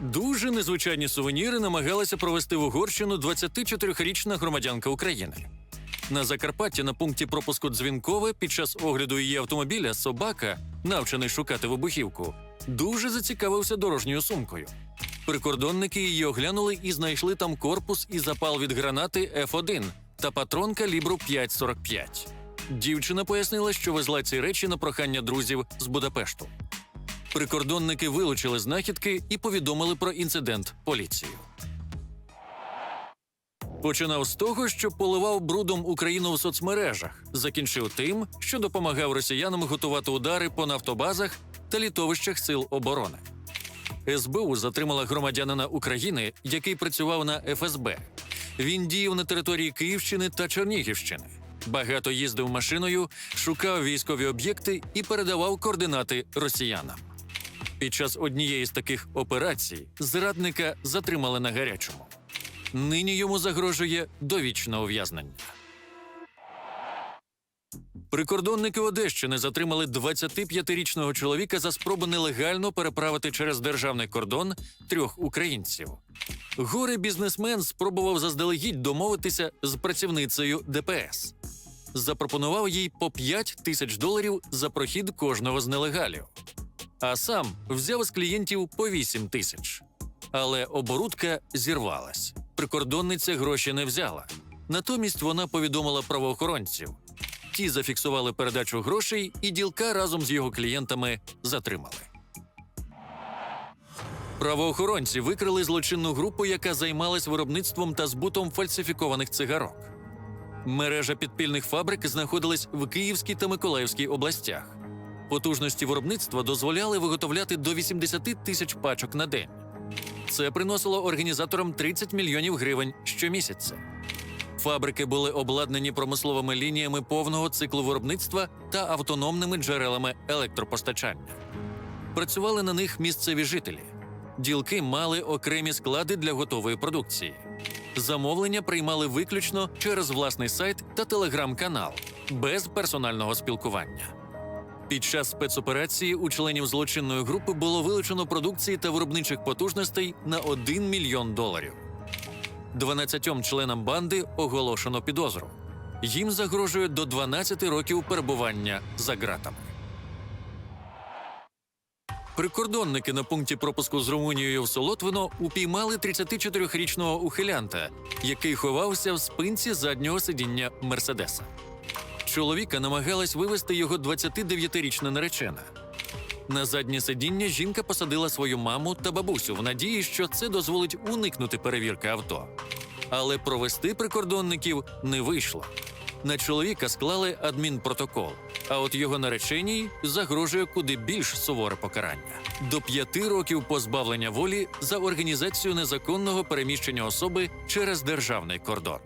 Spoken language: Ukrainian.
Дуже незвичайні сувеніри намагалася провести в Угорщину 24-річна громадянка України. На Закарпатті на пункті пропуску Дзвінкове під час огляду її автомобіля собака, навчений шукати вибухівку, дуже зацікавився дорожньою сумкою. Прикордонники її оглянули і знайшли там корпус і запал від гранати F1 та патрон калібру 5,45. Дівчина пояснила, що везла ці речі на прохання друзів з Будапешту. Прикордонники вилучили знахідки і повідомили про інцидент поліцію. Починав з того, що поливав брудом Україну в соцмережах, закінчив тим, що допомагав росіянам готувати удари по нафтобазах та літовищах сил оборони. СБУ затримала громадянина України, який працював на ФСБ. Він діяв на території Київщини та Чернігівщини. Багато їздив машиною, шукав військові об'єкти і передавав координати росіянам. Під час однієї з таких операцій зрадника затримали на гарячому. Нині йому загрожує довічне ув'язнення. Прикордонники Одещини затримали 25-річного чоловіка за спробу нелегально переправити через державний кордон трьох українців. Горе бізнесмен спробував заздалегідь домовитися з працівницею ДПС. Запропонував їй по 5 тисяч доларів за прохід кожного з нелегалів. А сам взяв з клієнтів по 8 тисяч. Але оборудка зірвалась. Прикордонниця гроші не взяла. Натомість вона повідомила правоохоронців. Ті зафіксували передачу грошей, і ділка разом з його клієнтами затримали. Правоохоронці викрили злочинну групу, яка займалась виробництвом та збутом фальсифікованих цигарок. Мережа підпільних фабрик знаходилась в Київській та Миколаївській областях. Потужності виробництва дозволяли виготовляти до 80 тисяч пачок на день. Це приносило організаторам 30 мільйонів гривень щомісяця. Фабрики були обладнані промисловими лініями повного циклу виробництва та автономними джерелами електропостачання. Працювали на них місцеві жителі. Ділки мали окремі склади для готової продукції. Замовлення приймали виключно через власний сайт та телеграм-канал, без персонального спілкування. Під час спецоперації у членів злочинної групи було вилучено продукції та виробничих потужностей на 1 мільйон доларів. 12 членам банди оголошено підозру. Їм загрожує до 12 років перебування за ґратами. Прикордонники на пункті пропуску з Румунією в Солотвино упіймали 34-річного ухилянта, який ховався в спинці заднього сидіння Мерседеса. Чоловіка намагалась вивести його 29-річна наречена. На заднє сидіння жінка посадила свою маму та бабусю в надії, що це дозволить уникнути перевірки авто. Але провести прикордонників не вийшло. На чоловіка склали адмінпротокол, а от його нареченій загрожує куди більш суворе покарання до п'яти років позбавлення волі за організацію незаконного переміщення особи через державний кордон.